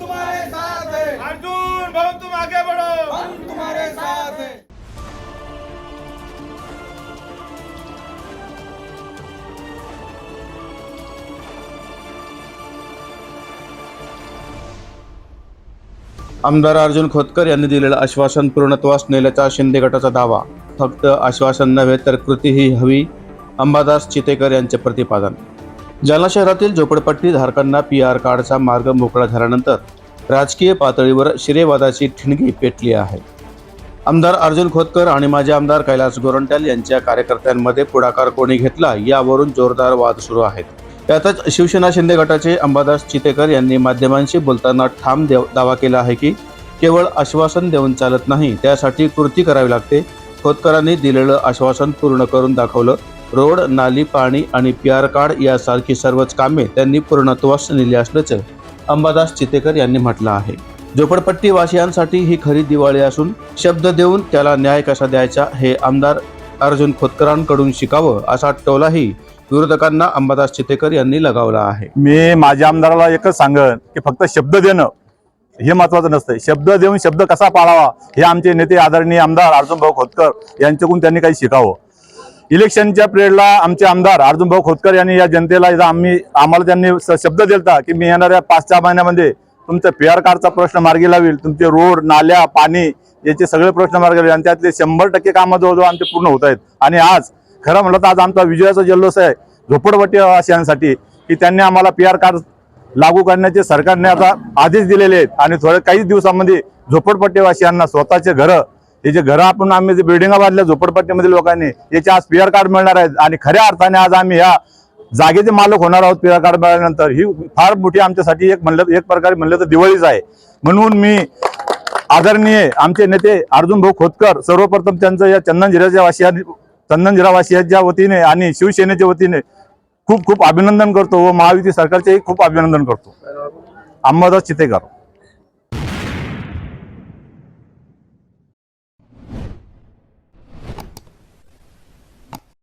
तुम्हारे साथ अर्जुन तुम आगे बढ़ो। हम तुम्हारे साथ आमदार अर्जुन खोतकर यांनी दिलेलं आश्वासन पूर्णत्वास नेल्याचा शिंदे गटाचा दावा. फक्त आश्वासन नव्हे तर कृतीही हवी. अंबादास चितेकर यांचे प्रतिपादन. जालना शहरातील झोपडपट्टी धारकांना पी आर कार्डचा मार्ग मोकळा झाल्यानंतर राजकीय पातळीवर शिरेवादाची ठिणगी पेटली आहे. आमदार अर्जुन खोतकर आणि माजी आमदार कैलास गोरंट्याल यांच्या कार्यकर्त्यांमध्ये पुढाकार कोणी घेतला यावरून जोरदार वाद सुरू आहेत. त्यातच शिवसेना शिंदे गटाचे अंबादास चितेकर यांनी माध्यमांशी बोलताना ठाम देव दावा केला आहे की केवळ आश्वासन देऊन चालत नाही त्यासाठी कृती करावी लागते. खोतकरांनी दिलेलं आश्वासन पूर्ण करून दाखवलं रोड नाली पाणी आणि पी आर कार्ड यासारखी सर्वच कामे त्यांनी पूर्णत्वास नेली असल्याचं अंबादास चितेकर यांनी म्हटलं आहे. झोपडपट्टीवासियांसाठी ही खरी दिवाळी असून शब्द देऊन त्याला न्याय कसा द्यायचा हे आमदार अर्जुन खोतकरांकडून शिकावं असा टोलाही विरोधकांना अंबादास चितेकर यांनी लगावला आहे. मी माझ्या आमदाराला एकच सांगन की फक्त शब्द देणं हे महत्वाचं नसतं शब्द देऊन शब्द कसा पाळावा हे आमचे नेते आदरणीय आमदार अर्जुनभाऊ खोतकर यांच्याकडून त्यांनी काही शिकावं. इलेक्शनच्या पिरियडला आमचे आमदार अर्जुनभाऊ खोतकर यांनी या जनतेला इथं आम्ही आम्हाला त्यांनी शब्द दिलता की मी येणाऱ्या पाच सहा महिन्यामध्ये तुमच्या पी आर कार्डचा प्रश्न मार्गी लावेल तुमचे रोड नाल्या पाणी याचे सगळे प्रश्न मार्गी लावेल. आणि त्यातले शंभर टक्के कामं जवळजवळ आमचे पूर्ण होत आहेत. आणि आज खरं म्हटलं तर आज आमचा विजयाचा जल्लोष आहे. झोपडपट्टीवासियांसाठी की त्यांनी आम्हाला पी आर कार्ड लागू करण्याचे सरकारने आता आदेश दिलेले आहेत. आणि थोड्या काहीच दिवसामध्ये झोपडपट्टीवासियांना स्वतःचे घरं हे जे घरं आपण आम्ही जे बिल्डिंगा बांधल्या झोपडपट्टीमधील लोकांनी याचे आज पी आर कार्ड मिळणार आहेत. आणि खऱ्या अर्थाने आज आम्ही या जागेचे मालक होणार आहोत पी आर कार्ड मिळाल्यानंतर. ही फार मोठी आमच्यासाठी एक म्हणलं एक प्रकारे म्हणलं तर दिवाळीच आहे. म्हणून मी आदरणीय आमचे नेते अर्जुन भाऊ खोतकर सर्वप्रथम त्यांचं या चंदनझिराच्या वासियांनी चंदनजिरावासियांच्या वतीने आणि शिवसेनेच्या वतीने खूप खूप अभिनंदन करतो व महायुती सरकारचेही खूप अभिनंदन करतो. अंबादास चितेकर.